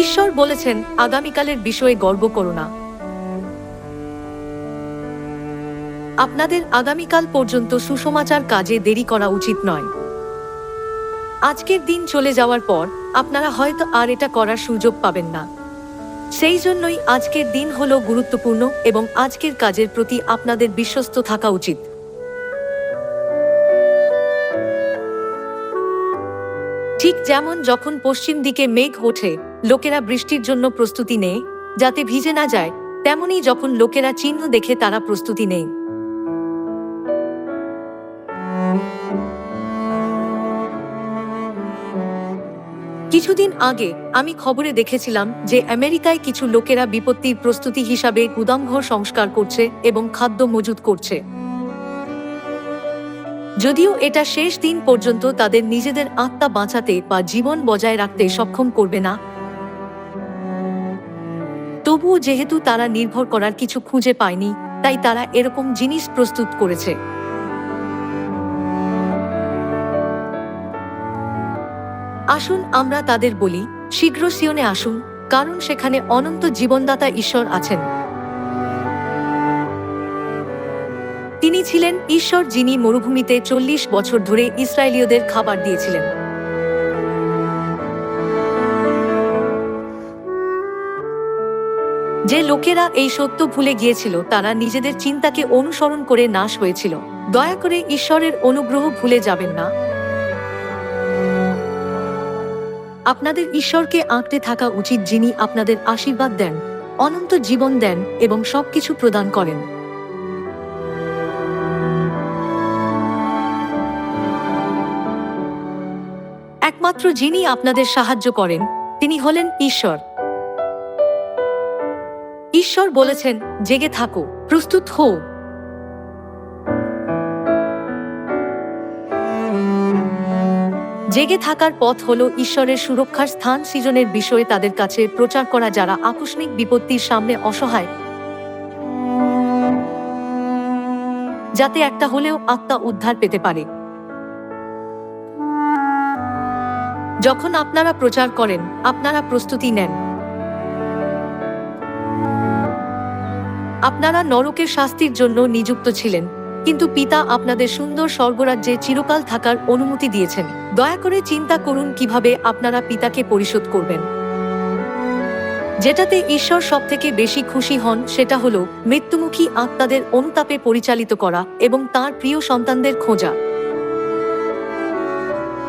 ঈশ্বর বলেছেন, আগামীকালের বিষয়ে গর্ব করো না। আপনাদের আগামীকাল পর্যন্ত সুসমাচার কাজে দেরি করা উচিত নয়। আজকের দিন চলে যাওয়ার পর, আপনারা হয়তো আর এটা করার সুযোগ পাবেন না। সেই জন্যই আজকের দিন হলো গুরুত্বপূর্ণ এবং আজকের কাজের প্রতি আপনাদের বিশ্বস্ত থাকা উচিত। ঠিক যেমন যখন পশ্চিম দিকে মেঘ ওঠে লোকেরা বৃষ্টির জন্য প্রস্তুতি নেয়, যাতে ভিজে না যায়, তেমনি যখন লোকেরা চিহ্ন দেখে তারা প্রস্তুতি নেয়। কিছুদিন আগে আমি খবরে দেখেছিলাম যে আমেরিকায় কিছু লোকেরা বিপত্তির প্রস্তুতি হিসাবে গুদামঘর সংস্কার করছে এবং খাদ্য মজুত করছে। যদিও এটা শেষ দিন পর্যন্ত তাদের নিজেদের আত্মা বাঁচাতে বা জীবন বজায় রাখতে সক্ষম করবে না তবুও যেহেতু তারা নির্ভর করার কিছু খুঁজে পায়নি, তাই তারা এরকম জিনিস প্রস্তুত করেছে। আসুন আমরা তাদের বলি, শীঘ্র সিয়নে আসুন, কারণ সেখানে অনন্ত জীবনদাতা ঈশ্বর আছেন। তিনি ছিলেন ঈশ্বর যিনি মরুভূমিতে চল্লিশ বছর ধরে ইসরায়েলীয়দের খাবার দিয়েছিলেন। যে লোকেরা এই সত্য ভুলে গিয়েছিল, তারা নিজেদের চিন্তাকে অনুসরণ করে নাশ হয়েছিল। দয়া করে ঈশ্বরের অনুগ্রহ ভুলে যাবেন না। আপনাদের ঈশ্বরকে আঁকতে থাকা উচিত যিনি আপনাদের আশীর্বাদ দেন, অনন্ত জীবন দেন এবং সবকিছু প্রদান করেন। একমাত্র যিনি আপনাদের সাহায্য করেন, তিনি হলেন ঈশ্বর। ঈশ্বর বলেছেন, জেগে থাকো, প্রস্তুত হও। জেগে থাকার পথ হল ঈশ্বরের সুরক্ষার স্থান সৃজনের বিষয়ে তাদের কাছে প্রচার করা যারা আকস্মিক বিপত্তির সামনে অসহায়। যাতে একটা হলেও আত্মা উদ্ধার পেতে পারে। যখন আপনারা প্রচার করেন, আপনারা প্রস্তুতি নেন। আপনারা নরকের শাস্তির জন্য নিযুক্ত ছিলেন, কিন্তু পিতা আপনাদের সুন্দর স্বর্গরাজ্যে চিরকাল থাকার অনুমতি দিয়েছেন। দয়া করে চিন্তা করুন কীভাবে আপনারা পিতাকে পরিশোধ করবেন। যেটাতে ঈশ্বর সব থেকে বেশি খুশি হন সেটা হল মৃত্যুমুখী আত্মাদের অনুতাপে পরিচালিত করা এবং তার প্রিয় সন্তানদের খোঁজা।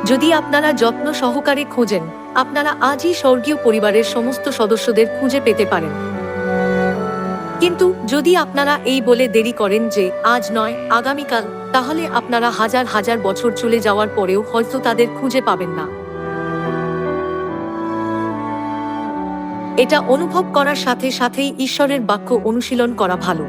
যদি আপনারা যত্ন সহকারে খোঁজেন, আপনারা আজই স্বর্গীয় পরিবারের সমস্ত সদস্যদের খুঁজে পেতে পারেন। কিন্তু যদি আপনারা এই বলে দেরি করেন যে আজ নয়, আগামীকাল, তাহলে আপনারা হাজার হাজার বছর চলে যাওয়ার পরেও হয়তো তাদের খুঁজে পাবেন না। এটা অনুভব করার সাথে সাথেই ঈশ্বরের বাক্য অনুশীলন করা ভালো।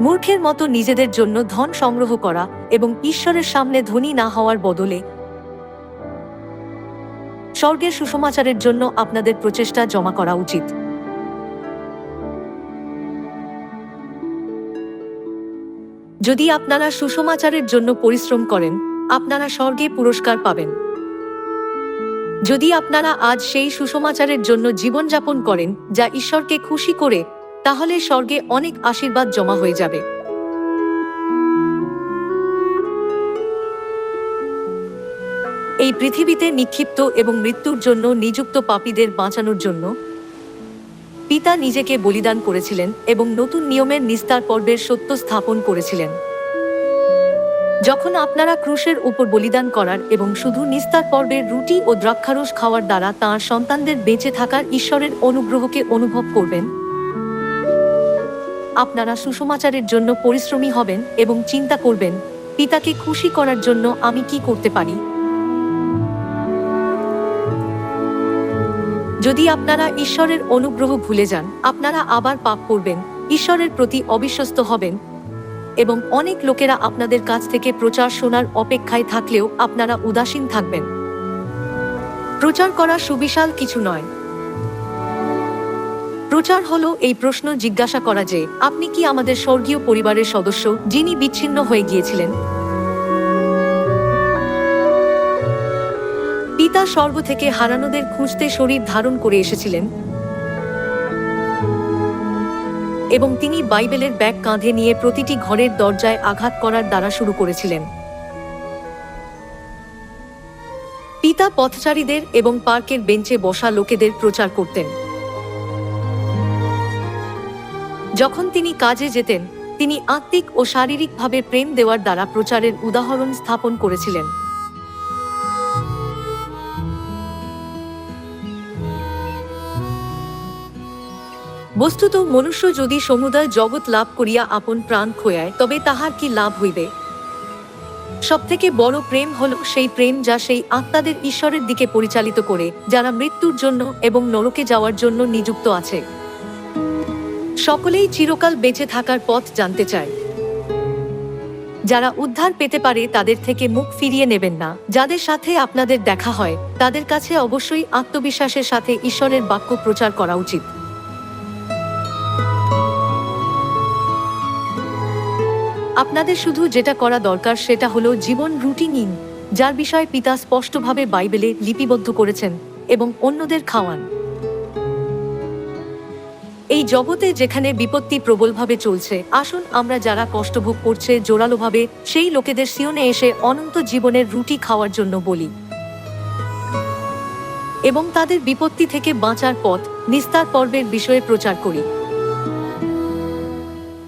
মূর্খের মতো নিজেদের জন্য ধন সংগ্রহ করা এবং ঈশ্বরের সামনে ধনী না হওয়ার বদলে স্বর্গের সুসমাচারের জন্য আপনাদের প্রচেষ্টা জমা করা উচিত। যদি আপনারা সুসমাচারের জন্য পরিশ্রম করেন, আপনারা স্বর্গে পুরস্কার পাবেন। যদি আপনারা আজ সেই সুসমাচারের জন্য জীবনযাপন করেন, যা ঈশ্বরকে খুশি করে, তাহলে স্বর্গে অনেক আশীর্বাদ জমা হয়ে যাবে। এই পৃথিবীতে নিক্ষিপ্ত এবং মৃত্যুর জন্য নিযুক্ত পাপীদের বাঁচানোর জন্য পিতা নিজেকে বলিদান করেছিলেন এবং নতুন নিয়মের নিস্তার পর্বের সত্য স্থাপন করেছিলেন। যখন আপনারা ক্রুশের উপর বলিদান করার এবং শুধু নিস্তার পর্বের রুটি ও দ্রাক্ষারস খাওয়ার দ্বারা তাঁর সন্তানদের বেঁচে থাকার ঈশ্বরের অনুগ্রহকে অনুভব করবেন, আপনারা সুসমাচারের জন্য পরিশ্রমী হবেন এবং চিন্তা করবেন, পিতাকে খুশি করার জন্য আমি কি করতে পারি। যদি আপনারা ঈশ্বরের অনুগ্রহ ভুলে যান, আপনারা আবার পাপ করবেন, ঈশ্বরের প্রতি অবিশ্বস্ত হবেন, এবং অনেক লোকেরা আপনাদের কাছ থেকে প্রচার শোনার অপেক্ষায় থাকলেও আপনারা উদাসীন থাকবেন। প্রচার করা সুবিশাল কিছু নয়। প্রচার হলো এই প্রশ্ন জিজ্ঞাসা করা যে, আপনি কি আমাদের স্বর্গীয় পরিবারের সদস্য যিনি বিচ্ছিন্ন হয়ে গিয়েছিলেন? পিতা স্বর্গ থেকে হারানোদের খুঁজতে শরীর ধারণ করে এসেছিলেন। এবং তিনি বাইবেলের ব্যাগ কাঁধে নিয়ে প্রতিটি ঘরের দরজায় আঘাত করার দ্বারা শুরু করেছিলেন। পিতা পথচারীদের এবং পার্কের বেঞ্চে বসা লোকেদের প্রচার করতেন। যখন তিনি কাজে যেতেন, তিনি আত্মিক ও শারীরিকভাবে প্রেম দেওয়ার দ্বারা প্রচারের উদাহরণ স্থাপন করেছিলেন। বস্তুত, মনুষ্য যদি সমুদয় জগৎ লাভ করিয়া আপন প্রাণ খোয়ায়, তবে তাহার কি লাভ হইবে? সবথেকে বড় প্রেম হল সেই প্রেম যা সেই আত্মাদের ঈশ্বরের দিকে পরিচালিত করে, যারা মৃত্যুর জন্য এবং নরকে যাওয়ার জন্য নিযুক্ত আছে। সকলেই চিরকাল বেঁচে থাকার পথ জানতে চায়। যারা উদ্ধার পেতে পারে, তাদের থেকে মুখ ফিরিয়ে নেবেন না। যাদের সাথে আপনাদের দেখা হয়, তাদের কাছে অবশ্যই আত্মবিশ্বাসের সাথে ঈশ্বরের বাক্য প্রচার করা উচিত। আপনাদের শুধু যেটা করা দরকার সেটা হলো জীবন রুটিন নিন যার বিষয়ে পিতা স্পষ্টভাবে বাইবেলে লিপিবদ্ধ করেছেন এবং অন্যদের খাওয়ান। এই জগতে যেখানে বিপত্তি প্রবলভাবে চলছে, আসুন আমরা যারা কষ্টভোগ করছে জোরালোভাবে সেই লোকেদের সিয়নে এসে অনন্ত জীবনের রুটি খাওয়ার জন্য বলি। এবং তাদের বিপত্তি থেকে বাঁচার পথ, নিস্তার পর্বের বিষয়ে প্রচার করি।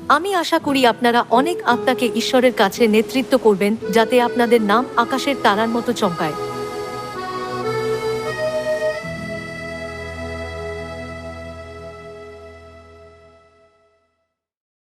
আমি আশা করি আপনারা অনেক আত্মাকে ঈশ্বরের কাছে নেতৃত্ব করবেন, যাতে আপনাদের নাম আকাশের তারার মতো চমকায়।